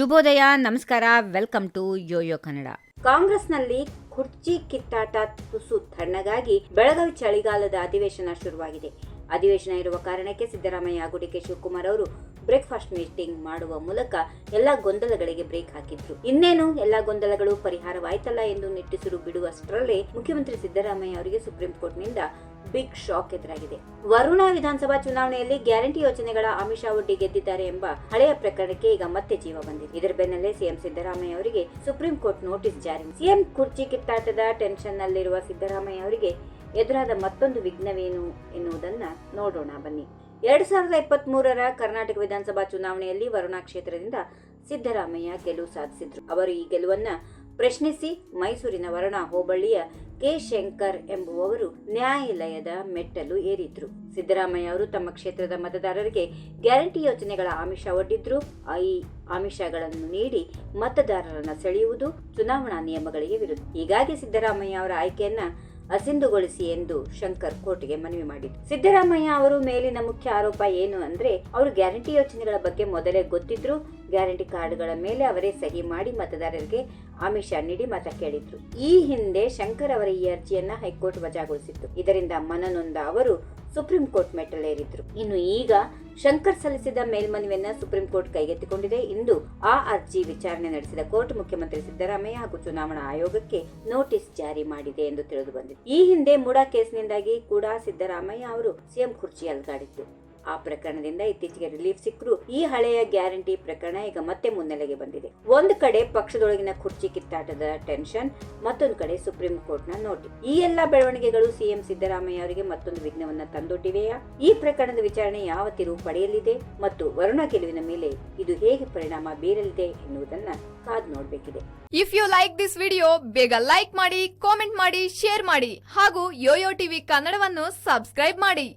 ಶುಭೋದಯ, ನಮಸ್ಕಾರ, welcome to Yoyo Kannada. ಕಾಂಗ್ರೆಸ್ನಲ್ಲಿ ಕುರ್ಚಿ ಕಿತ್ತಾಟ ತುಸು ತಣ್ಣಗಾಗಿ ಬೆಳಗಾವಿ ಚಳಿಗಾಲದ ಅಧಿವೇಶನ ಶುರುವಾಗಿದೆ. ಅಧಿವೇಶನ ಇರುವ ಕಾರಣಕ್ಕೆ ಸಿದ್ದರಾಮಯ್ಯ ಹಾಗೂ ಡಿಕೆ ಶಿವಕುಮಾರ್ ಅವರು ಬ್ರೇಕ್ಫಾಸ್ಟ್ ಮೀಟಿಂಗ್ ಮಾಡುವ ಮೂಲಕ ಎಲ್ಲ ಗೊಂದಲಗಳಿಗೆ ಬ್ರೇಕ್ ಹಾಕಿದ್ರು. ಇನ್ನೇನು, ಎಲ್ಲ ಗೊಂದಲಗಳು ಪರಿಹಾರವಾಯ್ತಲ್ಲ ಎಂದು ನಿಟ್ಟುಸಿರು ಬಿಡುವಷ್ಟರಲ್ಲೇ ಮುಖ್ಯಮಂತ್ರಿ ಸಿದ್ದರಾಮಯ್ಯ ಅವರಿಗೆ ಸುಪ್ರೀಂ ಕೋರ್ಟ್ನಿಂದ ಬಿಗ್ ಶಾಕ್ ಎದುರಾಗಿದೆ. ವರುಣಾ ವಿಧಾನಸಭಾ ಚುನಾವಣೆಯಲ್ಲಿ ಗ್ಯಾರಂಟಿ ಯೋಜನೆಗಳ ಆಮಿಷ ಒಡ್ಡಿ ಗೆದ್ದಿದ್ದಾರೆ ಎಂಬ ಹಳೆಯ ಪ್ರಕರಣಕ್ಕೆ ಈಗ ಮತ್ತೆ ಜೀವ ಬಂದಿದೆ. ಇದರ ಬೆನ್ನಲ್ಲೇ ಸಿಎಂ ಸಿದ್ದರಾಮಯ್ಯ ಅವರಿಗೆ ಸುಪ್ರೀಂ ಕೋರ್ಟ್ ನೋಟಿಸ್ ಜಾರಿ. ಸಿಎಂ ಕುರ್ಚಿ ಕಿತ್ತಾಟದ ಟೆನ್ಷನ್ ನಲ್ಲಿರುವ ಸಿದ್ದರಾಮಯ್ಯ ಅವರಿಗೆ ಎದುರಾದ ಮತ್ತೊಂದು ವಿಘ್ನವೇನು ಎನ್ನುವುದನ್ನ ನೋಡೋಣ ಬನ್ನಿ. ಎರಡ್ ಸಾವಿರದ ಇಪ್ಪತ್ತ್ ಮೂರರ ಕರ್ನಾಟಕ ವಿಧಾನಸಭಾ ಚುನಾವಣೆಯಲ್ಲಿ ವರುಣಾ ಕ್ಷೇತ್ರದಿಂದ ಸಿದ್ದರಾಮಯ್ಯ ಗೆಲುವು ಸಾಧಿಸಿದ್ರು. ಅವರು ಈ ಗೆಲುವನ್ನ ಪ್ರಶ್ನಿಸಿ ಮೈಸೂರಿನ ವರುಣ ಹೋಬಳಿಯ ಕೆ ಶಂಕರ್ ಎಂಬುವವರು ನ್ಯಾಯಾಲಯದ ಮೆಟ್ಟಲು ಏರಿದ್ರು. ಸಿದ್ದರಾಮಯ್ಯ ಅವರು ತಮ್ಮ ಕ್ಷೇತ್ರದ ಮತದಾರರಿಗೆ ಗ್ಯಾರಂಟಿ ಯೋಜನೆಗಳ ಆಮಿಷ ಒಡ್ಡಿದ್ರು. ಈ ಆಮಿಷಗಳನ್ನು ನೀಡಿ ಮತದಾರರನ್ನು ಸೆಳೆಯುವುದು ಚುನಾವಣಾ ನಿಯಮಗಳಿಗೆ ವಿರುದ್ಧ. ಹೀಗಾಗಿ ಸಿದ್ದರಾಮಯ್ಯ ಅವರ ಆಯ್ಕೆಯನ್ನ ಅಸಿಂಧುಗೊಳಿಸಿ ಎಂದು ಶಂಕರ್ ಕೋರ್ಟ್ಗೆ ಮನವಿ ಮಾಡಿದ್ರು. ಸಿದ್ದರಾಮಯ್ಯ ಅವರು ಮೇಲಿನ ಮುಖ್ಯ ಆರೋಪ ಏನು ಅಂದ್ರೆ, ಅವರು ಗ್ಯಾರಂಟಿ ಯೋಜನೆಗಳ ಬಗ್ಗೆ ಮೊದಲೇ ಗೊತ್ತಿದ್ರು. ಗ್ಯಾರಂಟಿ ಕಾರ್ಡ್ಗಳ ಮೇಲೆ ಅವರೇ ಸಹಿ ಮಾಡಿ ಮತದಾರರಿಗೆ ಆಮಿಷ ನೀಡಿ ಮತ ಕೇಳಿದ್ರು. ಈ ಹಿಂದೆ ಶಂಕರ್ ಅವರ ಈ ಅರ್ಜಿಯನ್ನ ಹೈಕೋರ್ಟ್ ವಜಾಗೊಳಿಸಿತ್ತು. ಇದರಿಂದ ಮನನೊಂದ ಅವರು ಸುಪ್ರೀಂ ಕೋರ್ಟ್ ಮೆಟ್ಟಲೇರಿದ್ರು. ಇನ್ನು ಈಗ ಶಂಕರ್ ಸಲ್ಲಿಸಿದ ಮೇಲ್ಮನವಿಯನ್ನು ಸುಪ್ರೀಂ ಕೋರ್ಟ್ ಕೈಗೆತ್ತಿಕೊಂಡಿದೆ. ಇಂದು ಆ ಅರ್ಜಿ ವಿಚಾರಣೆ ನಡೆಸಿದ ಕೋರ್ಟ್ ಮುಖ್ಯಮಂತ್ರಿ ಸಿದ್ದರಾಮಯ್ಯ ಹಾಗೂ ಚುನಾವಣಾ ಆಯೋಗಕ್ಕೆ ನೋಟಿಸ್ ಜಾರಿ ಮಾಡಿದೆ ಎಂದು ತಿಳಿದು ಬಂದಿದೆ. ಈ ಹಿಂದೆ ಮುಡಾ ಕೇಸ್ನಿಂದಾಗಿ ಕೂಡ ಸಿದ್ದರಾಮಯ್ಯ ಅವರು ಸಿಎಂ ಕುರ್ಚಿ ಅಲ್ಗಾಡಿತ್ತು ಆ ಪ್ರಕರಣದಿಂದ ಇತ್ತೀಚೆಗೆ ರಿಲೀಫ್ ಸಿಕ್ಕರು ಈ ಹಳೆಯ ಗ್ಯಾರಂಟಿ ಪ್ರಕರಣ ಈಗ ಮತ್ತೆ ಮುನ್ನೆಲೆಗೆ ಬಂದಿದೆ. ಒಂದು ಕಡೆ ಪಕ್ಷದೊಳಗಿನ ಕುರ್ಚಿ ಕಿತ್ತಾಟದ ಟೆನ್ಷನ್ ಮತ್ತೊಂದು ಕಡೆ ಸುಪ್ರೀಂ ಕೋರ್ಟ್ನ ನೋಟಿಸ್ ಈ ಎಲ್ಲಾ ಬೆಳವಣಿಗೆಗಳು ಸಿಎಂ ಸಿದ್ದರಾಮಯ್ಯ ಅವರಿಗೆ ಮತ್ತೊಂದು ವಿಘ್ನವನ್ನ ತಂದೊಡ್ಡಿವೆಯಾ? ಈ ಪ್ರಕರಣದ ವಿಚಾರಣೆ ಯಾವ ತಿರುವು ಪಡೆಯಲಿದೆ? ಮತ್ತು ವರುಣ ಗೆಲುವಿನ ಮೇಲೆ ಇದು ಹೇಗೆ ಪರಿಣಾಮ ಬೀರಲಿದೆ ಎನ್ನುವುದನ್ನ ಕಾದು ನೋಡಬೇಕಿದೆ. If you like this video ಬೇಗ ಲೈಕ್ ಮಾಡಿ ಕಾಮೆಂಟ್ ಮಾಡಿ ಶೇರ್ ಮಾಡಿ, ಹಾಗೂ ಯೋಯೋ ಟಿವಿ ಕನ್ನಡವನ್ನು ಸಬ್ಸ್ಕ್ರೈಬ್ ಮಾಡಿ.